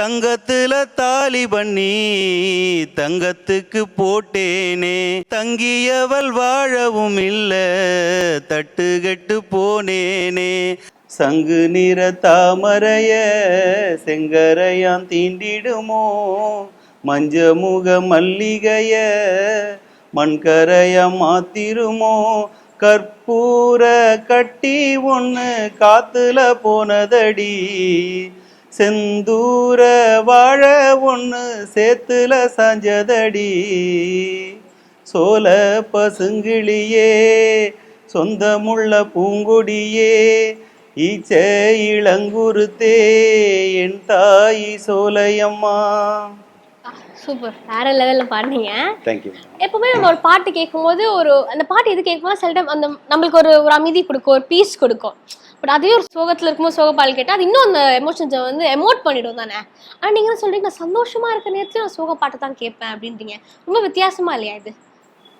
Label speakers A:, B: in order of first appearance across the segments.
A: தங்கத்துல தாலி பண்ணி தங்கத்துக்கு போட்டேனே. தங்கியவள் வாழவும் இல்ல தட்டுகட்டு போனேனே. சங்கு நிற தாமரைய செங்கரையான் தீண்டிடுமோ? மஞ்ச முக மல்லிகைய மண்கரைய மாத்திருமோ? கற்பூர கட்டி ஒன்று காத்துல போனதடி. செந்தூர வாழ ஒன்று சேத்துல சாஞ்சதடி. சோல பசுங்கிளியே சொந்தமுள்ள பூங்கொடியே ஈச்ச இளங்குருத்தே என் தாய் சோலையம்மா.
B: சூப்பர். வேற லெவல்ல பாடுனீங்க.
A: தேங்க்யூ
B: எப்பவுமே நம்ம ஒரு பாட்டு கேட்கும்போது ஒரு அந்த பாட்டு எது கேட்கும்போது சில டைம் அந்த நம்மளுக்கு ஒரு ஒரு அமைதி கொடுக்கும் ஒரு பீஸ் கொடுக்கும். பட் அதே ஒரு சோகத்துல இருக்கும்போது சோக கேட்டால் அது இன்னும் அந்த எமோஷன்ஸை வந்து எமோட் பண்ணிடும் தானே? ஆனால் நீங்கள் சொல்றீங்க? நான் சந்தோஷமா இருக்க நேரத்துலையும் நான் சோக பாட்டு தான் கேட்பேன் அப்படின்றீங்க. ரொம்ப வித்தியாசமா இல்லையா இது?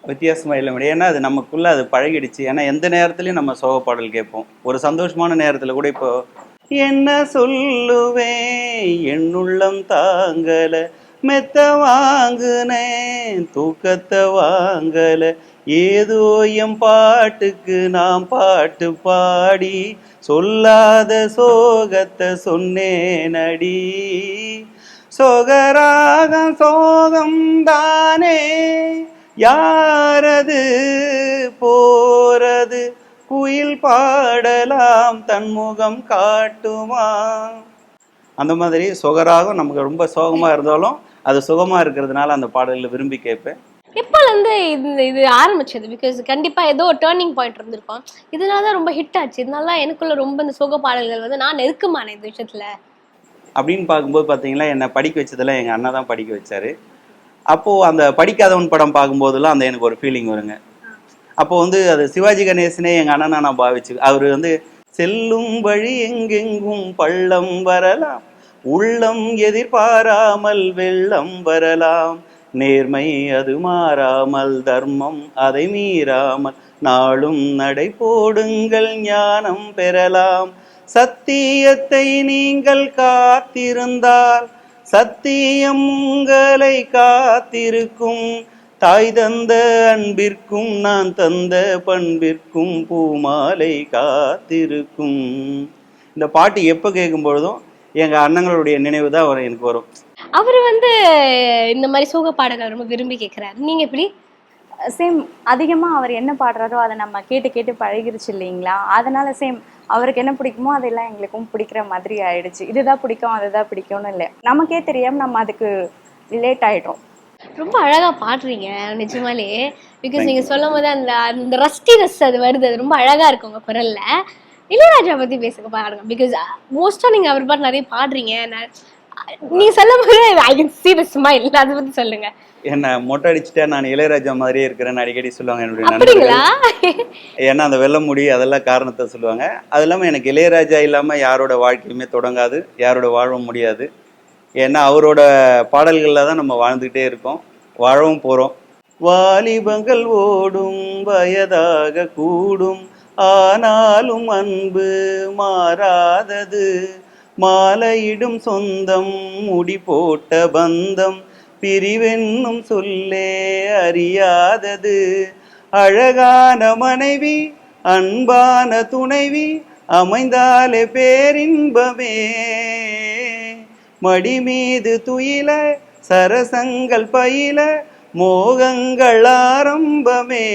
A: வித்தியாசமா இல்லை முடியும் ஏன்னா அது நமக்குள்ள அது பழகிடுச்சு. ஏன்னா எந்த நேரத்துலையும் நம்ம சோக பாடல் கேட்போம். ஒரு சந்தோஷமான நேரத்துல கூட இப்போ என்ன சொல்லுவேன் என்னுள்ளம் தாங்கலை. மெத்த வாங்குனேன். தூக்கத்தை வாங்கலை. ஏதோ எம் பாட்டுக்கு நாம் பாட்டு பாடி சொல்லாத சோகத்தை சொன்னேன் அடி சோகம் தானே யாரது போறது? குயில் பாடலாம் தன்முகம் காட்டுமா? அந்த மாதிரி சுகராகும் நமக்கு ரொம்ப சோகமாக இருந்தாலும் அது சுகமாக இருக்கிறதுனால அந்த பாடலில் விரும்பி கேட்பேன்.
B: எப்போலேருந்து இந்த இது ஆரம்பிச்சது பிகாஸ் கண்டிப்பாக ஏதோ ஒரு டேர்னிங் பாயிண்ட் இருந்திருக்கும். இதனால தான் ரொம்ப ஹிட் ஆச்சு. இதனால தான் எனக்குள்ள ரொம்ப இந்த சோக பாடல்கள் வந்து நான் நெருக்கமான இந்த விஷயத்தில்.
A: அப்படின்னு பார்க்கும்போது பார்த்தீங்கன்னா என்னை படிக்க வச்சதெல்லாம் எங்கள் அண்ணா தான் படிக்க வச்சாரு. அப்போது அந்த படிக்காதவன் படம் பார்க்கும்போதெல்லாம் அந்த எனக்கு ஒரு ஃபீலிங் வருங்க. அப்போ வந்து அது சிவாஜி கணேசனே எங்கள் அண்ணனா நான் பாவிச்சு அவர் வந்து செல்லும் வழி எங்கெங்கும் பள்ளம் வரலாம் உள்ளம் எதிர்பாராமல் வெள்ளம் வரலாம் நேர்மை அது மாறாமல் தர்மம் அதை மீறாமல் நாளும் நடை போடுங்கள் ஞானம் பெறலாம். சத்தியத்தை நீங்கள் காத்திருந்தால் சத்தியம் உங்களை காத்திருக்கும். தாய் தந்த அன்பிற்கும் நான் தந்த பண்பிற்கும் பூமாலை காத்திருக்கும். இந்த பாட்டு எப்போ கேட்கும் பொழுதும் எங்கள் அண்ணங்களுடைய நினைவு தான் வரும் எனக்கு வரும்.
B: அவர் வந்து இந்த மாதிரி சோக பாடல்கள் ரொம்ப விரும்பி கேட்கிறாரு நீங்க எப்படி?
C: சேம் அதிகமாக அவர் என்ன பாடுறாரோ அதை நம்ம கேட்டு கேட்டு பழகிருச்சு இல்லைங்களா? அதனால சேம் அவருக்கு என்ன பிடிக்குமோ அதெல்லாம் எங்களுக்கும் பிடிக்கிற மாதிரி ஆயிடுச்சு. இதுதான் பிடிக்கும் அதுதான் பிடிக்கும்னு இல்லை. நமக்கே தெரியாம நம்ம அதுக்கு ரிலேட் ஆயிடுறோம்
B: ரொம்ப அழகா பாடுறீங்க நிஜமாலே. பிகாஸ் நீங்க சொல்லும் போது அந்த அந்த ரஸ்டினஸ் அது வருது. அது ரொம்ப அழகா இருக்கு உங்க குரல்ல. இளையராஜா பத்தி பேசுங்க பாருங்க. பிகாஸ் மோஸ்டா நீங்க அவர் பாட்டு நிறைய பாடுறீங்க. நீங்க சொல்லும் போது I can see the smile. அதை பத்தி சொல்லுங்க.
A: என்னை மொட்டை அடிச்சுட்டா நான் இளையராஜா மாதிரியே இருக்கிறேன்னு அடிக்கடி சொல்லுவாங்க என்னுடைய
B: அப்படிங்களா?
A: ஏன்னா அந்த வெள்ள முடி அதெல்லாம் காரணத்தை சொல்லுவாங்க. அது இல்லாமல் எனக்கு இளையராஜா இல்லாமல் யாரோட வாழ்க்கையுமே தொடங்காது யாரோட வாழவும் முடியாது. ஏன்னா அவரோட பாடல்களில் தான் நம்ம வாழ்ந்துக்கிட்டே இருக்கோம் வாழவும் போகிறோம் வாலிபங்கள் ஓடும் வயதாக கூடும் ஆனாலும் அன்பு மாறாதது. மாலையிடும் சொந்தம் முடி போட்ட பந்தம் பிரிவென்னும் சொல்லே அறியாதது. அழகான மனைவி அன்பான துணைவி அமைந்தாலே பேரின்பமே. மடி மீது துயில சரசங்கள் பயில மோகங்கள் ஆரம்பமே.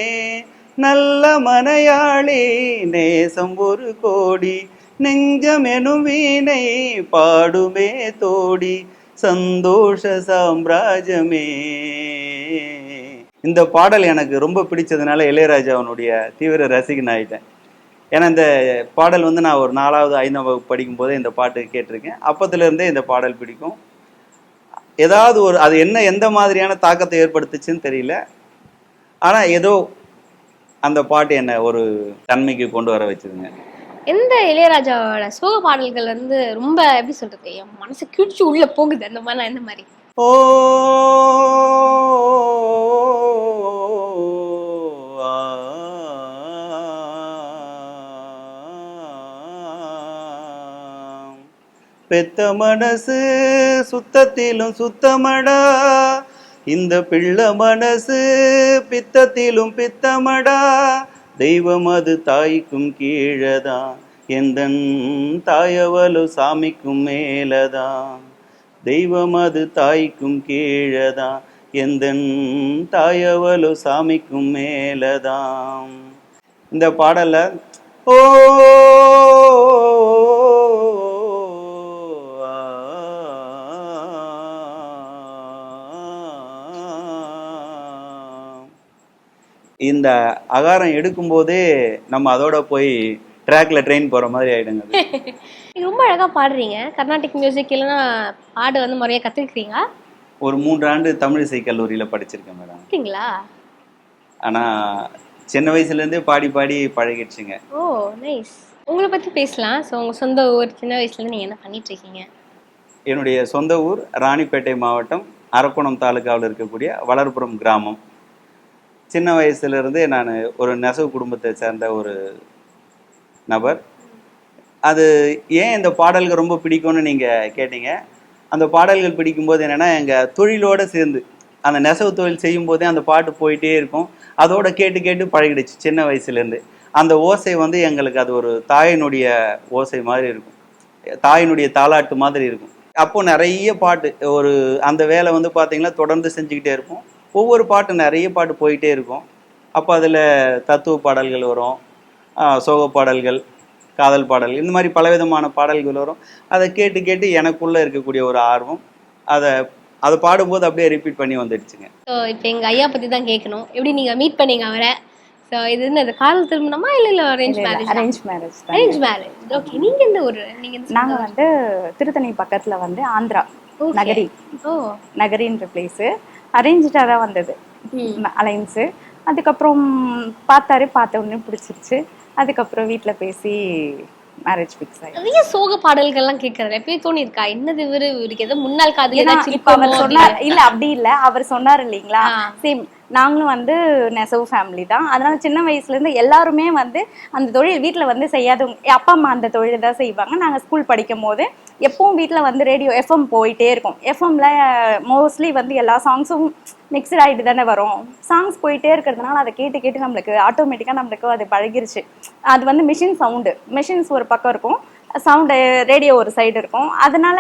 A: நல்ல மனையாளி நேசம் ஒரு கோடி நெஞ்சமெனும் வீணை பாடுமே தோடி சந்தோஷ சாம்ராஜ்யமே. இந்த பாடல் எனக்கு ரொம்ப பிடிச்சதுனால இளையராஜாவனுடைய தீவிர ரசிகன் ஆயிட்டேன். ஏன்னா இந்த பாடல் வந்து நான் ஒரு நாலாவது ஐந்தாம் வகுப்பு படிக்கும் போதே இந்த பாட்டு கேட்டிருக்கேன். அப்பத்துலேருந்தே இந்த பாடல் பிடிக்கும். ஏதாவது ஒரு அது என்ன எந்த மாதிரியான தாக்கத்தை ஏற்படுத்துச்சுன்னு தெரியல. ஆனால் ஏதோ அந்த பாட்டு என்னை ஒரு தன்மைக்கு கொண்டு வர வச்சுதுங்க.
B: எந்த இளையராஜாவோட சோக பாடல்கள் வந்து ரொம்ப எப்படி சொல்றது என் மனசு கிழிச்சு உள்ள போகுது அந்த மாதிரி எந்த மாதிரி
A: ஓ பெத்த மனசு சுத்தத்திலும் சுத்தமடா இந்த பிள்ளை மனசு பித்தத்திலும் பித்தமடா தெய்வம் அது தாய்க்கும் கீழதான் எந்தன் தாயவலு சாமிக்கும் மேலதான் தெய்வம் அது தாய்க்கும் கீழதான் எந்தன் தாயவலு சாமிக்கும் மேலதாம்? இந்த பாடலை ஓ இந்த அகாரம் எடுக்கும்போதே நம்ம அதோட போய் ட்ராக்ல ட்ரெயின் போற மாதிரி ஆயிடுங்க.
B: ரொம்ப அழகா பாடுறீங்க. கர்நாடிக் மியூசிக் இல்லைன்னா பாடு வந்து முறையா கத்துக்கிறீங்க
A: ஒரு மூன்று ஆண்டு தமிழ் இசை கல்லூரியில படிச்சிருக்கேன் மேடம்.
B: அப்படிங்களா?
A: ஆனா சின்ன வயசுல இருந்தே பாடி பாடி பழகிடுச்சுங்க.
B: ஓ நைஸ் உங்களை பத்தி பேசலாம். ஸோ உங்க சொந்த ஊர் சின்ன வயசுல இருந்து நீங்க என்ன பண்ணிட்டு இருக்கீங்க
A: என்னுடைய சொந்த ஊர் ராணிப்பேட்டை மாவட்டம் அரக்கோணம் தாலுகாவில் இருக்கக்கூடிய வளர்புரம் கிராமம். சின்ன வயசுலேருந்தே நான் ஒரு நெசவு குடும்பத்தை சேர்ந்த ஒரு நபர். அது ஏன் இந்த பாடல்கள் ரொம்ப பிடிக்கும்னு நீங்கள் கேட்டீங்க? அந்த பாடல்கள் பிடிக்கும்போது என்னென்னா எங்கள் தொழிலோடு சேர்ந்து அந்த நெசவு தொழில் செய்யும் போதே அந்த பாட்டு போயிட்டே இருக்கும். அதோட கேட்டு கேட்டு பழகிடுச்சு சின்ன வயசுலேருந்து. அந்த ஓசை வந்து எங்களுக்கு அது ஒரு தாயினுடைய ஓசை மாதிரி இருக்கும். தாயினுடைய தாலாட்டு மாதிரி இருக்கும். அப்போது நிறைய பாட்டு ஒரு அந்த வேலை வந்து பார்த்திங்கன்னா தொடர்ந்து செஞ்சுக்கிட்டே இருப்போம். ஒவ்வொரு பாட்டு நிறைய பாட்டு போயிட்டே இருக்கும். அப்போ அதில் தத்துவ பாடல்கள் வரும். சோக பாடல்கள் காதல் பாடல் இந்த மாதிரி பலவிதமான பாடல்கள் வரும். அதை கேட்டு கேட்டு எனக்குள்ளே இருக்கக்கூடிய ஒரு ஆர்வம். அதை அதை பாடும்போது அப்படியே ரிப்பீட் பண்ணி வந்துடுச்சுங்க.
B: ஸோ இப்போ எங்க ஐயா பத்தி தான் கேட்கணும் எப்படி நீங்க மீட் பண்ணீங்க அவரை? ஸோ இது என்ன இது காதல் திருமணமா இல்ல இல்ல அரேஞ்ச் மேரேஜ்
C: அரேஞ்ச் மேரேஜ் தான்
B: அரேஞ்ச் மேரேஜ் ஓகே நீங்க எந்த ஊரு? நீங்க எந்த
C: நாங்க வந்து திருத்தணி பக்கத்துல வந்து ஆந்திரா. நகரி.
B: ஓ.
C: நகரின்ற பிளேஸு அரேஞ்சாக தான் வந்தது. அலைன்ஸு அதுக்கப்புறம் பார்த்தாரு பார்த்த உடனே பிடிச்சிருச்சு. அதுக்கப்புறம் வீட்டில் பேசி மேரேஜ் ஃபிக்ஸ் ஆயிடுச்சு.
B: நிறைய சோக பாடல்கள்லாம் கேட்கறது எப்பயும் தோணி இருக்கா என்னது இவரு? இவருக்கு ஏதோ முன்னாள் காதல் ஏதாச்சும்
C: அவர் சொன்னார். இல்ல அப்படி இல்ல. அவர் சொன்னார் இல்லைங்களா. சேம் நாங்களும் வந்து நெசவு ஃபேமிலி தான். அதனால் சின்ன வயசுலேருந்து எல்லாருமே வந்து அந்த தொழில் வீட்டில் வந்து செய்யாதவங்க அப்பா அம்மா அந்த தொழில் தான் செய்வாங்க. நாங்கள் ஸ்கூல் படிக்கும் போது எப்பவும் வீட்டில் வந்து ரேடியோ எஃப்எம் போயிட்டே இருக்கும். எஃப்எம்ல மோஸ்ட்லி வந்து எல்லா சாங்ஸும் மிக்சட் ஆகிட்டு தானே வரும். சாங்ஸ் போயிட்டே இருக்கிறதுனால அதை கேட்டு கேட்டு நம்மளுக்கு ஆட்டோமேட்டிக்காக நம்மளுக்கு அது பழகிருச்சு. அது வந்து மிஷின் சவுண்டு மிஷின்ஸ் ஒரு பக்கம் இருக்கும். சவுண்டு ரேடியோ ஒரு சைடு இருக்கும். அதனால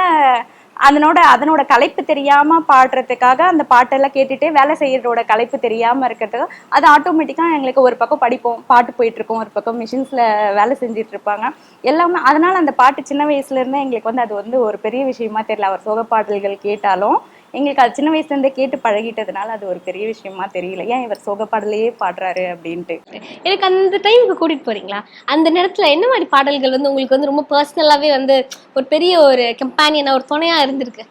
C: அதனோட அதனோட கலைப்பு தெரியாம பாடுறதுக்காக அந்த பாட்டெல்லாம் கேட்டுட்டே வேலை செய்யறதோட கலைப்பு தெரியாம இருக்கிறதுக்கு அது ஆட்டோமேட்டிக்கா எங்களுக்கு ஒரு பக்கம் படிப்போம் பாட்டு போயிட்டுருக்கும் ஒரு பக்கம் மிஷின்ஸ்ல வேலை செஞ்சுட்டு இருப்பாங்க எல்லாமே அதனால அந்த பாட்டு சின்ன வயசுல இருந்தே எங்களுக்கு வந்து அது வந்து ஒரு பெரிய விஷயமா தெரியல. அவர் சோக பாடல்கள் கேட்டாலும் எங்களுக்கு அது சின்ன வயசுல இருந்தே கேட்டு பழகிட்டதுனால அது ஒரு பெரிய விஷயமா தெரியல. ஏன் இவர் சோக பாடலையே பாடுறாரு அப்படின்ட்டு.
B: எனக்கு அந்த டைமுக்கு கூட்டிட்டு போறீங்களா? அந்த நேரத்துல என்ன மாதிரி பாடல்கள் வந்து உங்களுக்கு வந்து ரொம்ப பர்சனலாவே வந்து ஒரு பெரிய ஒரு கம்பானியனா ஒரு துணையா இருந்திருக்கு?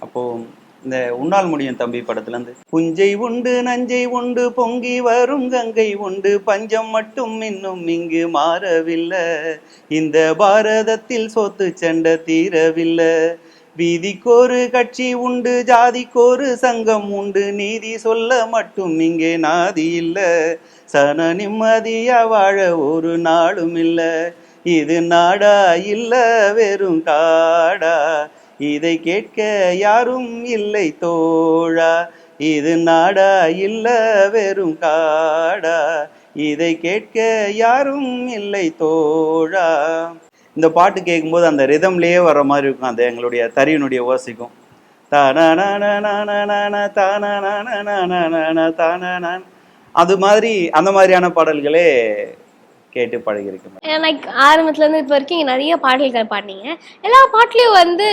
A: அப்போ இந்த உன்னால் முடியும் தம்பி படத்துல இருந்து புஞ்சை உண்டு நஞ்சை உண்டு பொங்கி வரும் கங்கை உண்டு பஞ்சம் மட்டும் இன்னும் இங்கு மாறவில்லை. இந்த பாரதத்தில் சொத்து சண்டை தீரவில்லை. வீதிக்கொரு கட்சி உண்டு ஜாதிக்கொரு சங்கம் உண்டு. நீதி சொல்ல மட்டும் இங்கே நாதி இல்ல. சன நிம்மதியா வாழ ஒரு நாளும் இல்ல. இது நாடா இல்ல வெறும் காடா. இதை கேட்க யாரும் இல்லை தோழா. இது நாடா இல்ல வெறும் காடா. இதை கேட்க யாரும் இல்லை தோழா. இந்த பாட்டு கேட்கும்போது அந்த ரிதம்லேயே வர மாதிரி இருக்கும். அந்த எங்களுடைய தறியினுடைய ஓசைக்கும். அது மாதிரி அந்த மாதிரியான பாடல்களே கேட்டு பழகிருக்கேன்
B: லைக் ஆரம்பத்துல இருந்து இப்போ வரைக்கும் நிறைய பாடல்கள் பாடினீங்க எல்லா பாட்டுலயும் வந்து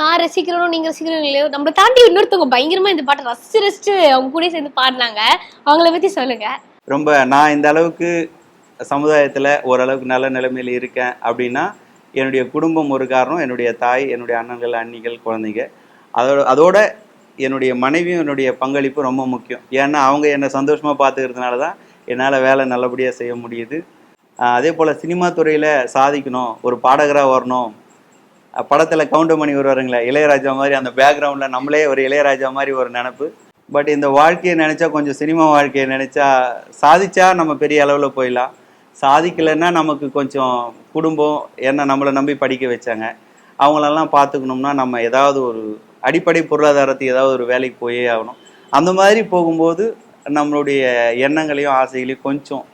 B: நான் ரசிக்கிறோம் நீங்க ரசிக்கிறோம் இல்லையோ நம்மளை தாண்டி இன்னொருத்தவங்க பயங்கரமா இந்த பாட்டை ரசிச்சு ரசிச்சு அவங்க கூட சேர்ந்து பாடினாங்க அவங்கள பத்தி சொல்லுங்க
A: ரொம்ப நான் இந்த அளவுக்கு சமுதாயத்தில் ஓரளவுக்கு நல்ல நிலைமையில் இருக்கேன் அப்படின்னா என்னுடைய குடும்பம் ஒரு காரணம் என்னுடைய தாய் என்னுடைய அண்ணன்கள் அண்ணிகள் குழந்தைங்க. அதோட அதோட என்னுடைய மனைவியும் என்னுடைய பங்களிப்பு ரொம்ப முக்கியம். ஏன்னா அவங்க என்னை சந்தோஷமாக பார்த்துக்கிறதுனால தான் என்னால் வேலை நல்லபடியாக செய்ய முடியுது. அதே போல் சினிமா துறையில் சாதிக்கணும் ஒரு பாடகராக வரணும். படத்தில் கவுண்டமணி வருவாருங்களே இளையராஜா மாதிரி அந்த பேக்ரவுண்டில் நம்மளே ஒரு இளையராஜா மாதிரி ஒரு நினப்பு. பட் இந்த வாழ்க்கையை நினச்சா கொஞ்சம் சினிமா வாழ்க்கையை நினச்சா சாதிச்சா நம்ம பெரிய அளவில் போயிடலாம். சாதிக்கலைன்னா நமக்கு கொஞ்சம் குடும்பம் என்ன நம்மளை நம்பி படிக்க வச்சாங்க அவங்களெல்லாம் பார்த்துக்கணும்னா நம்ம ஏதாவது ஒரு அடிப்படை பொருளாதாரத்துக்கு ஏதாவது ஒரு வேலைக்கு போயே ஆகணும். அந்த மாதிரி போகும்போது நம்மளுடைய எண்ணங்களையும் ஆசைகளையும் கொஞ்சம்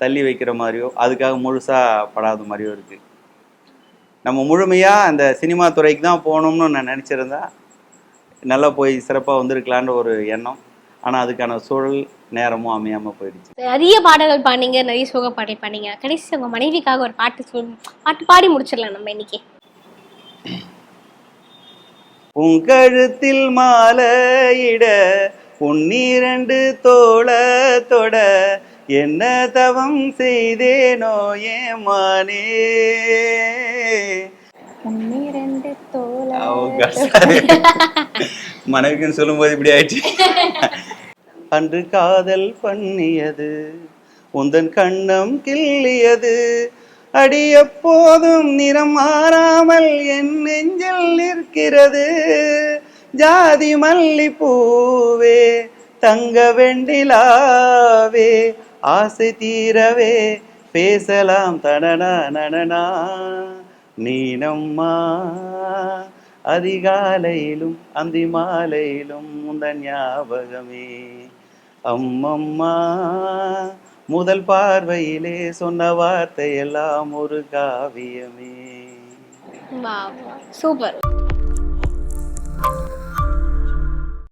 A: தள்ளி வைக்கிற மாதிரியோ அதுக்காக முழுசாக படாத மாதிரியோ இருக்குது நம்ம முழுமையாக அந்த சினிமா துறைக்கு தான் போகணும்னு நான் நினச்சிருந்தா நல்லா போய் சிறப்பாக வந்திருக்கலான்ற ஒரு எண்ணம். ஆனால் அதுக்கான சூழல் நேரமும் அமையாமல் போயிடுச்சு.
B: நிறைய பாடல்கள் பாடிங்க நிறைய சோக பாடல் பாடிங்க கடைசி உங்க மனைவிக்காக ஒரு பாட்டு சொல் பாட்டு பாடி முடிச்சிடலாம் நம்ம இன்னைக்கு.
A: உன் கழுத்தில் மாலையிட உன்னிரண்டு தோள தொட என்ன தவம் செய்தேனோ ஏமானே.
C: ரெண்டு தோல
A: அவங்க sorry. மனைவிக்குன்னு சொல்லும்போது இப்படி ஆயிடுச்சு. அன்று காதல் பண்ணியது உந்தன் கண்ணம் கிள்ளியது அடி எப்போதும் நிறம் மாறாமல் என் நெஞ்சில் நிற்கிறது. ஜாதி மல்லி பூவே தங்க வெண்டிலாவே ஆசை தீரவே பேசலாம் தனனா நனனா நீனம்மா. அதிகாலையிலும் அந்தி மாலையிலும் உந்தன் ஞாபகமே. அம்மம்மா முதல் பார்வையிலே சொன்ன வார்த்தை எல்லாம் ஒரு காவியமே.
B: சூப்பர்